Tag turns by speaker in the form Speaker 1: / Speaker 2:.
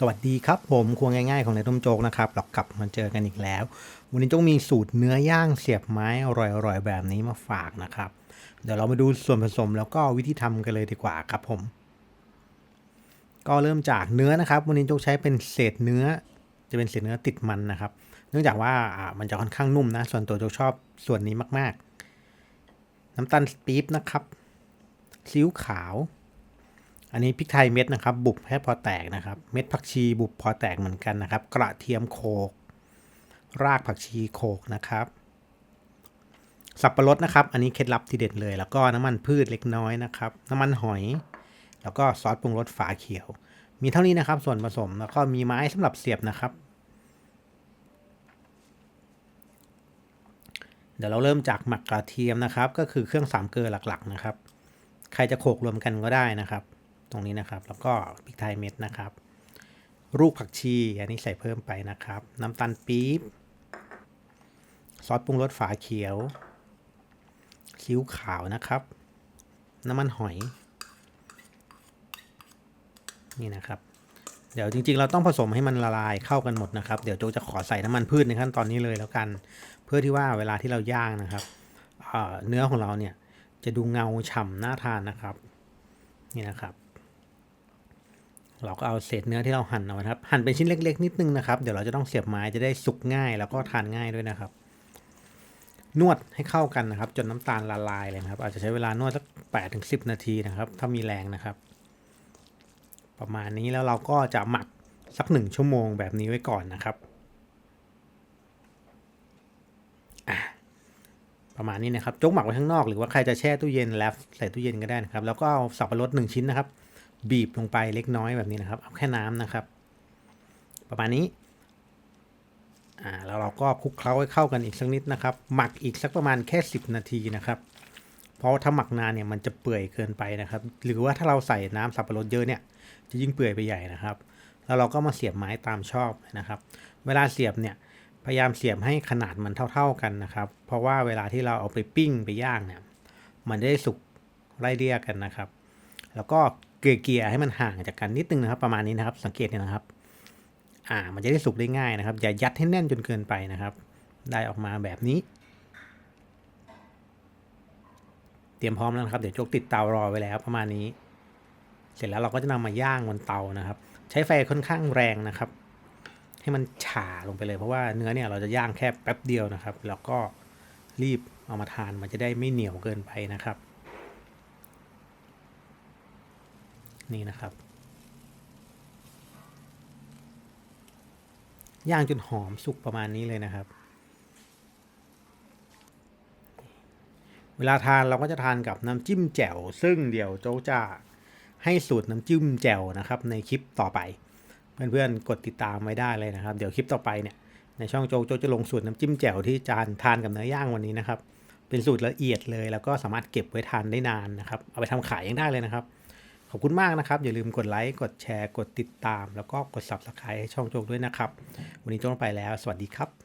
Speaker 1: สวัสดีครับผมครัวง่ายๆของในต้มโจ๊กนะครับเรากลับมาเจอกันอีกแล้ว วันนี้โจ๊กมีสูตรเนื้อย่างเสียบไม้อร่อยๆแบบนี้มาฝากนะครับ เดี๋ยวเรามาดูส่วนผสมแล้วก็วิธีทำกันเลยดีกว่าครับผม ก็เริ่มจากเนื้อนะครับ วันนี้โจ๊กใช้เป็นเศษเนื้อ จะเป็นเศษเนื้อติดมันนะครับ เนื่องจากว่ามันจะค่อนข้างนุ่มนะ ส่วนตัวโจ๊กชอบส่วนนี้มาก ๆ น้ำตาลปี๊บนะครับซีอิ๊วขาว อันนี้พริกไทยเม็ดนะครับ บุบให้พอแตกนะครับ เม็ดผักชีบุบพอแตกเหมือนกันนะครับ กระเทียมโขกรากผักชีโขกนะครับ สับปะรดนะครับ อันนี้เคล็ดลับที่เด็ดเลย แล้วก็น้ำมันพืชเล็กน้อยนะครับ น้ำมันหอย แล้วก็ซอสปรุงรสฝาเขียว มีเท่านี้นะครับ ส่วนผสมแล้วก็มีไม้สำหรับเสียบนะครับ เดี๋ยวเราเริ่มจากหมักกระเทียมนะครับ ก็คือเครื่องสามเกลือหลักๆนะครับ ใครจะโขกรวมกันก็ได้นะครับ ตรงนี้นะครับ แล้วก็พริกไทยเม็ดนะครับ ลูกผักชีอันนี้ใส่เพิ่มไปนะครับ น้ำตาลปี๊บซอสปรุงรสฝาเขียวซีอิ๊วขาวนะครับ น้ำมันหอย นี่นะครับ เดี๋ยวจริง ๆ เราต้องผสมให้มันละลายเข้ากันหมดนะครับ เดี๋ยวโจจะขอใส่น้ำมันพืชในขั้นตอนนี้เลยแล้วกัน เพื่อที่ว่าเวลาที่เราย่างนะครับเเนื้อของเราเนี่ยจะดูเงาฉ่ำน่าทานนะครับ นี่นะครับ เราก็เอาเศษเนื้อที่เราหั่นเอานะครับ หั่นเป็นชิ้นเล็ก ๆ นิดนึงนะครับ เดี๋ยวเราจะต้องเสียบไม้จะได้สุกง่าย แล้วก็ทานง่ายด้วยนะครับ นวดให้เข้ากันนะครับ จนน้ำตาลละลายเลยนะครับ อาจจะใช้เวลานวดสักแปดถึงสิบนาทีนะครับ ถ้ามีแรงนะครับ ประมาณนี้แล้วเราก็จะหมักสักหนึ่งชั่วโมงแบบนี้ไว้ก่อนนะครับประมาณนี้นะครับ จกหมักไว้ข้างนอก หรือว่าใครจะแช่ตู้เย็นแล้วใส่ตู้เย็นก็ได้นะครับ แล้วก็เอาสับปะรดหนึ่งชิ้นนะครับ บีบลงไปเล็กน้อยแบบนี้นะครับ เอาแค่น้ำนะครับ ประมาณนี้อ่าแล้วเราก็คลุกเคล้าให้เข้ากันอีกสักนิดนะครับ หมักอีกสักประมาณแค่ 10 นาทีนะครับ เพราะถ้าหมักนานเนี่ยมันจะเปื่อยเกินไปนะครับ หรือว่าถ้าเราใส่น้ำสับปะรดเยอะเนี่ยจะยิ่งเปื่อยไปใหญ่นะครับ แล้วเราก็มาเสียบไม้ตามชอบนะครับ เวลาเสียบเนี่ยพยายามเสียบให้ขนาดมันเท่า ๆกันนะครับ เพราะว่าเวลาที่เราเอาไปปิ้งไปย่างเนี่ย มันจะได้สุกไล่เรียกกันนะครับ แล้วก็ เกลี่ยให้มันห่างจากกันนิดนึงนะครับ ประมาณนี้นะครับ สังเกตเนี่ยนะครับ อ่า มันจะได้สุกได้ง่ายนะครับ อย่ายัดให้แน่นจนเกินไปนะครับ ได้ออกมาแบบนี้ เตรียมพร้อมแล้วนะครับ เดี๋ยวโจกติดเตารอไว้แล้วประมาณนี้ เสร็จแล้วเราก็จะนำมาย่างบนเตานะครับ ใช้ไฟค่อนข้างแรงนะครับ ให้มันฉ่าลงไปเลยเพราะว่าเนื้อเนี่ยเราจะย่างแค่แป๊บเดียวนะครับ แล้วก็รีบเอามาทานมันจะได้ไม่เหนียวเกินไปนะครับ นี่นะครับ ย่างจนหอมสุกประมาณนี้เลยนะครับ เวลาทานเราก็จะทานกับน้ำจิ้มแจ่ว ซึ่งเดี๋ยวโจ๊กจะให้สูตรน้ำจิ้มแจ่วนะครับ ในคลิปต่อไป เพื่อนๆกดติดตามไว้ได้เลยนะครับ เดี๋ยวคลิปต่อไปเนี่ยในช่องโจ๊กโจ๊กจะลงสูตรน้ำจิ้มแจ่วที่จานทานกับเนื้อย่างวันนี้นะครับ เป็นสูตรละเอียดเลย แล้วก็สามารถเก็บไว้ทานได้นานนะครับ เอาไปทำขายยังได้เลยนะครับ อบคุณมากนะครับ อย่าลืมกดไลค์ กดแชร์ กดติดตาม แล้วก็กด subscribe ให้ช่องโจ๊กด้วยนะครับ วันนี้โจ๊กต้องไปแล้ว สวัสดีครับ